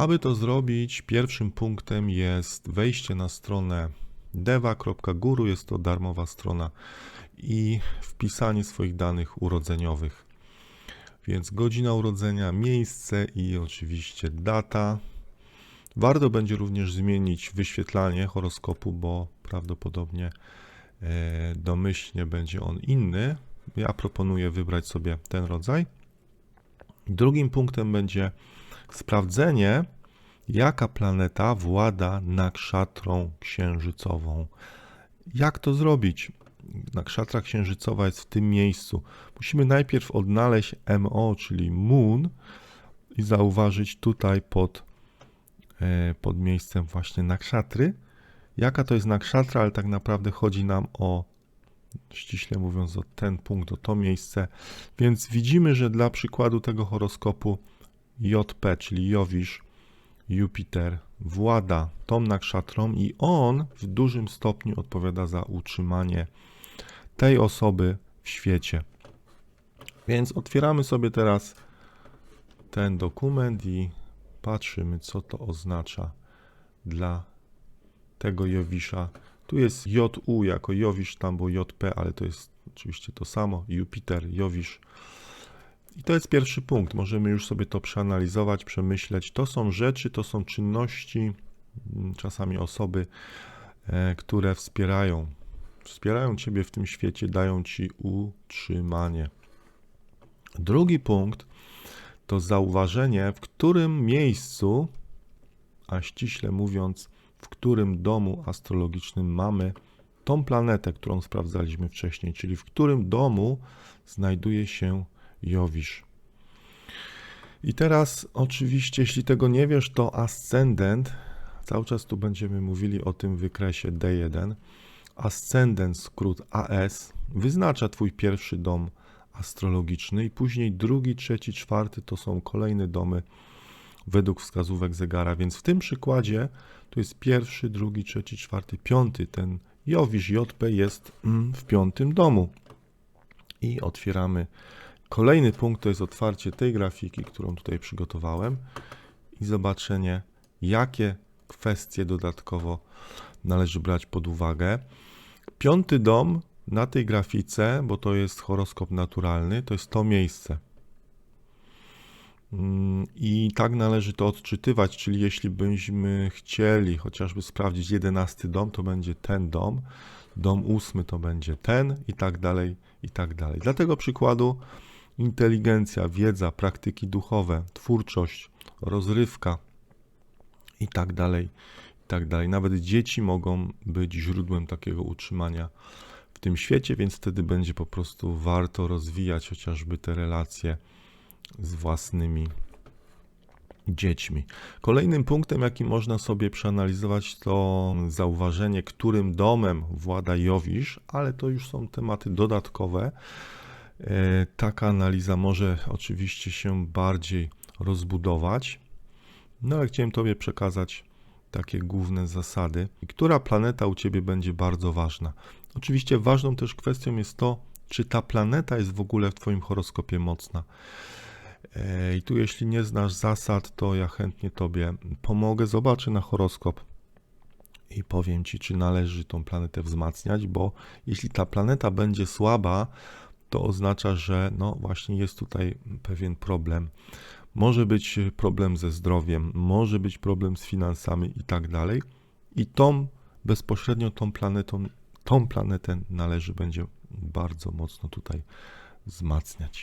Aby to zrobić, pierwszym punktem jest wejście na stronę deva.guru, jest to darmowa strona i wpisanie swoich danych urodzeniowych. Więc godzina urodzenia, miejsce i oczywiście data. Warto będzie również zmienić wyświetlanie horoskopu, bo prawdopodobnie e, domyślnie będzie on inny. Ja proponuję wybrać sobie ten rodzaj. Drugim punktem będzie sprawdzenie, jaka planeta włada nakszatrą księżycową. Jak to zrobić? Nakszatra księżycowa jest w tym miejscu. Musimy najpierw odnaleźć MO, czyli Moon, i zauważyć tutaj pod, e, pod miejscem właśnie nakszatry. Jaka to jest nakszatra, ale tak naprawdę chodzi nam o, ściśle mówiąc, o ten punkt, o to miejsce. Więc widzimy, że dla przykładu tego horoskopu JP, czyli Jowisz, Jupiter, włada tą nakszatrą i on w dużym stopniu odpowiada za utrzymanie tej osoby w świecie. Więc otwieramy sobie teraz ten dokument i patrzymy, co to oznacza dla tego Jowisza. Tu jest JU jako Jowisz, tam było JP, ale to jest oczywiście to samo. Jupiter, Jowisz. I to jest pierwszy punkt. Możemy już sobie to przeanalizować, przemyśleć. To są rzeczy, to są czynności, mm, czasami osoby, e, które wspierają, wspierają Ciebie w tym świecie, dają Ci utrzymanie. Drugi punkt to zauważenie, w którym miejscu, a ściśle mówiąc, w którym domu astrologicznym mamy tą planetę, którą sprawdzaliśmy wcześniej, czyli w którym domu znajduje się Jowisz. I teraz, oczywiście, jeśli tego nie wiesz, to ascendent, cały czas tu będziemy mówili o tym wykresie D1. Ascendent, skrót AS, wyznacza Twój pierwszy dom astrologiczny, i później drugi, trzeci, czwarty to są kolejne domy według wskazówek zegara. Więc w tym przykładzie tu jest pierwszy, drugi, trzeci, czwarty, piąty. Ten Jowisz JP jest mm, w piątym domu. I otwieramy Kolejny punkt to jest otwarcie tej grafiki, którą tutaj przygotowałem i zobaczenie, jakie kwestie dodatkowo należy brać pod uwagę. Piąty dom na tej grafice, bo to jest horoskop naturalny, to jest to miejsce. Mm, I tak należy to odczytywać, czyli jeśli byśmy chcieli chociażby sprawdzić jedenasty dom, to będzie ten dom, dom ósmy to będzie ten i tak dalej, i tak dalej. Dla tego przykładu inteligencja, wiedza, praktyki duchowe, twórczość, rozrywka i tak dalej, i tak. Nawet dzieci mogą być źródłem takiego utrzymania w tym świecie, więc wtedy będzie po prostu warto rozwijać chociażby te relacje z własnymi dziećmi. Kolejnym punktem, jaki można sobie przeanalizować, to zauważenie, którym domem włada Jowisz, ale to już są tematy dodatkowe. E, taka analiza może oczywiście się bardziej rozbudować, no ale chciałem Tobie przekazać takie główne zasady. Która planeta u Ciebie będzie bardzo ważna? Oczywiście ważną też kwestią jest to, czy ta planeta jest w ogóle w Twoim horoskopie mocna. E, I tu, jeśli nie znasz zasad, to ja chętnie Tobie pomogę. Zobaczę na horoskop i powiem Ci, czy należy tą planetę wzmacniać, bo jeśli ta planeta będzie słaba, to oznacza, że no właśnie jest tutaj pewien problem. Może być problem ze zdrowiem, może być problem z finansami i tak dalej. I tą bezpośrednio tą planetą, tą planetę należy będzie bardzo mocno tutaj wzmacniać.